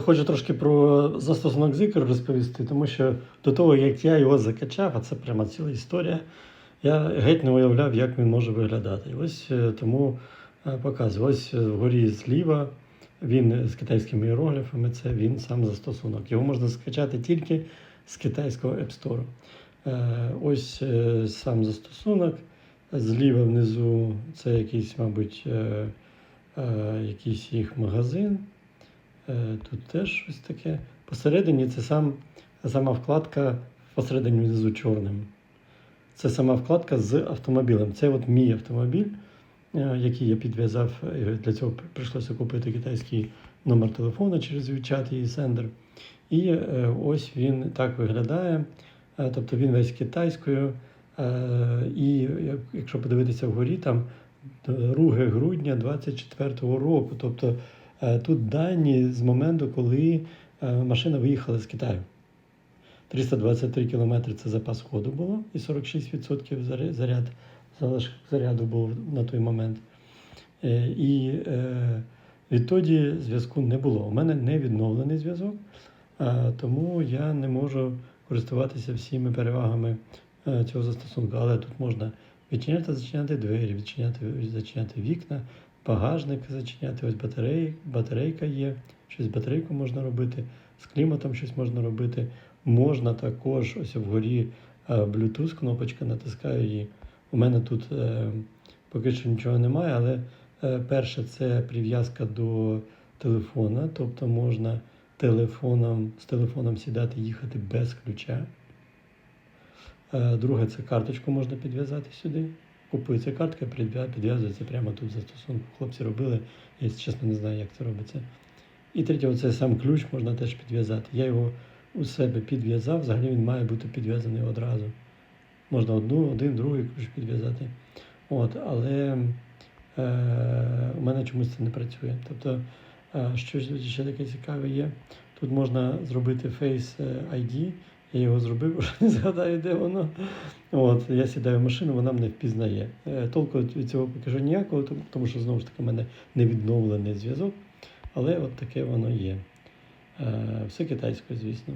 Хочу трошки про застосунок Zikr розповісти, тому що до того, як я його закачав, а це прямо ціла історія, я геть не уявляв, як він може виглядати. Ось е, тому е, показую. Ось е, вгорі зліва він з китайськими іерогліфами, це він сам застосунок. Його можна скачати тільки з китайського App Store. Ось сам застосунок. Зліва внизу це якийсь, мабуть, якийсь їх магазин. Е, Тут теж щось таке. Посередині це сам, сама вкладка посередині внизу чорним. Це сама вкладка з автомобілем. Це от мій автомобіль, е, який я підв'язав. Е, Для цього прийшлося купити китайський номер телефону через WeChat і Sender. І ось він так виглядає. Тобто він весь китайською. І якщо подивитися вгорі, там 2 грудня 24-го року. Тобто тут дані з моменту, коли е, машина виїхала з Китаю. 323 кілометри це запас ходу було, і 46% заряд, залишок заряду був на той момент. Е, І е, відтоді зв'язку не було. У мене не відновлений зв'язок, е, тому я не можу користуватися всіми перевагами е, цього застосунку. Але тут можна відчиняти, зачиняти двері, відчиняти, зачиняти вікна, багажник зачиняти, ось батареї, батарейка є, щось з батарейкою можна робити, з кліматом щось можна робити. Можна також ось вгорі е, Bluetooth кнопочка, натискаю її. У мене тут е, поки що нічого немає, але е, перше це прив'язка до телефона, тобто можна телефоном, з телефоном сідати їхати без ключа. Е, Друге, це карточку можна підв'язати сюди. Купується картка, підв'язується прямо тут в застосунку. Хлопці робили, я чесно не знаю, як це робиться. І третє, оце сам ключ можна теж підв'язати. Я його у себе підв'язав, взагалі він має бути підв'язаний одразу. Можна одну, один, другий ключ підв'язати. От, але е, у мене чомусь це не працює. Тобто, е, що ще таке цікаве є. Тут можна зробити Face ID. Я його зробив, вже не згадаю, де воно. От, я сідаю в машину, вона мене впізнає. Е, Толку від цього поки що ніякого, тому- тому що знову ж таки в мене не відновлений зв'язок. Але от таке воно є. Е, Все китайською, звісно.